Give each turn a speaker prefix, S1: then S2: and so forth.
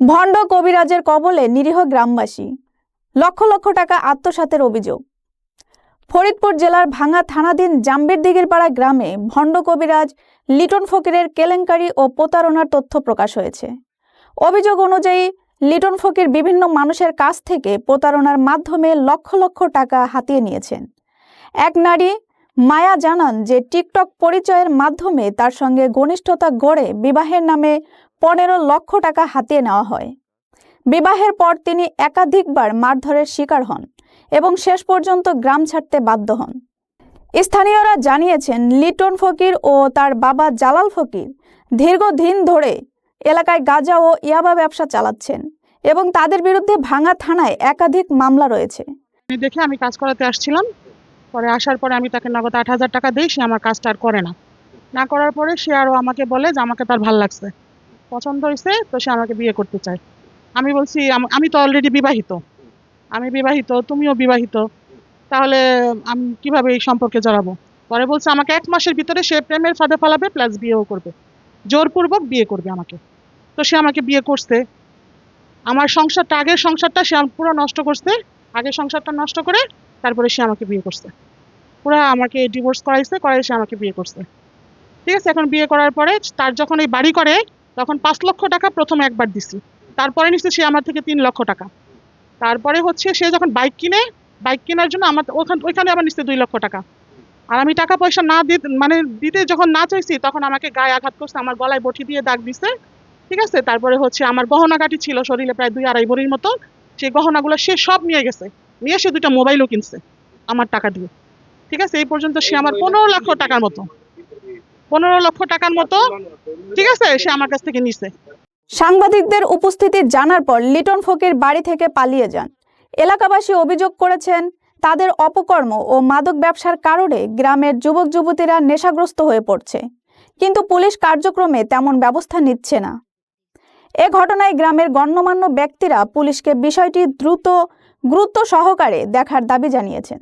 S1: ভণ্ড কবিরাজের কবলে নিরীহ গ্রামবাসী। লক্ষ লক্ষ টাকা আত্মসাতের অভিযোগ। ফরিদপুর জেলার ভাঙা থানাধীন জাম্বির দিঘিরপাড়া গ্রামে ভণ্ড কবিরাজ, লিটন ফকিরের কেলেঙ্কারি ও প্রতারণার তথ্য প্রকাশ হয়েছে। অভিযোগ অনুযায়ী, লিটন ফকির বিভিন্ন মানুষের কাছ থেকে প্রতারণার মাধ্যমে লক্ষ লক্ষ টাকা হাতিয়ে নিয়েছেন। এক নারী, মায়া জানান যে টিকটক পরিচয়ের মাধ্যমে তার সঙ্গে ঘনিষ্ঠতা গড়ে বিবাহের নামে পনেরো লক্ষ টাকা হাতিয়ে নেওয়া হয়। বিবাহের পর তিনি একাধিকবার মারধরের শিকার হন এবং শেষ পর্যন্ত গ্রাম ছাড়তে বাধ্য হন। স্থানীয়রা জানিয়েছেন, লিটন ফকির ও তার বাবা জালাল ফকির দীর্ঘদিন ধরে এলাকায় গাঁজা ও ইয়াবা ব্যবসা চালাচ্ছেন এবং তাদের বিরুদ্ধে ভাঙা থানায় একাধিক মামলা রয়েছে।
S2: আমি দেখে আমি কাজ করাতে আসছিলাম। পরে আসার পরে আমি তাকে নগদ আট হাজার টাকা দিই, সে আমার কাজটা আর করে না। না করার পরে সে আরও আমাকে বলে যে আমাকে তার ভালো লাগছে। পছন্দ হয়েছে, তো সে আমাকে বিয়ে করতে চায়। আমি বলছি, আমি তো অলরেডি বিবাহিত। আমি বিবাহিত, তুমিও বিবাহিত। তাহলে, আমি কীভাবে এই সম্পর্কে জড়াবো? পরে বলছে, আমাকে এক মাসের ভিতরে সে প্রেমের ফাঁদে ফেলাবে প্লাস বিয়েও করবে। জোরপূর্বক বিয়ে করবে আমাকে। তো সে আমাকে বিয়ে করছে। আমার সংসারটা, আগের সংসারটা সে পুরো নষ্ট করছে। আগের সংসারটা নষ্ট করে, তারপরে সে আমাকে বিয়ে করছে। পুরো আমাকে ডিভোর্স করাইছে করাই সে আমাকে বিয়ে করছে। ঠিক আছে, এখন বিয়ে করার পরে তার যখন এই বাড়ি করে তখন পাঁচ লক্ষ টাকা প্রথম একবার দিছি। তারপরে নিচ্ছে সে আমার থেকে তিন লক্ষ টাকা। তারপরে হচ্ছে সে যখন বাইক কিনে বাইক কেনার জন্য আমার ওখান ওইখানে আবার নিচ্ছে দুই লক্ষ টাকা। আর আমি টাকা পয়সা না দিতে মানে দিতে যখন না চাইছি তখন আমাকে গায়ে আঘাত করছে আমার গলায় বটি দিয়ে দাগ দিছে। ঠিক আছে? তারপরে হচ্ছে আমার গহনাগাটি ছিল শরীরে প্রায় দুই আড়াই ভরির মতো। সেই গহনাগুলো সে সব নিয়ে গেছে। নিয়ে সে দুইটা মোবাইলও কিনছে আমার টাকা দিয়ে। ঠিক আছে? এই পর্যন্ত সে আমার পনেরো লক্ষ টাকার মতো। পনেরো লক্ষ টাকার মতো। ঠিক আছে? সে আমার কাছ থেকে নিছে।
S1: সাংবাদিকদের উপস্থিতি জানার পর লিটন ফকির বাড়ি থেকে পালিয়ে যান। এলাকাবাসী অভিযোগ করেছেন, তাদের অপকর্ম ও মাদক ব্যবসার কারণে গ্রামের যুবক যুবতীরা নেশাগ্রস্ত হয়ে পড়ছে। কিন্তু পুলিশ কার্যক্রমে তেমন ব্যবস্থা নিচ্ছে না। এ ঘটনায় গ্রামের গণ্যমান্য ব্যক্তিরা পুলিশকে বিষয়টি দ্রুত, গুরুত্ব সহকারে দেখার দাবি জানিয়েছেন।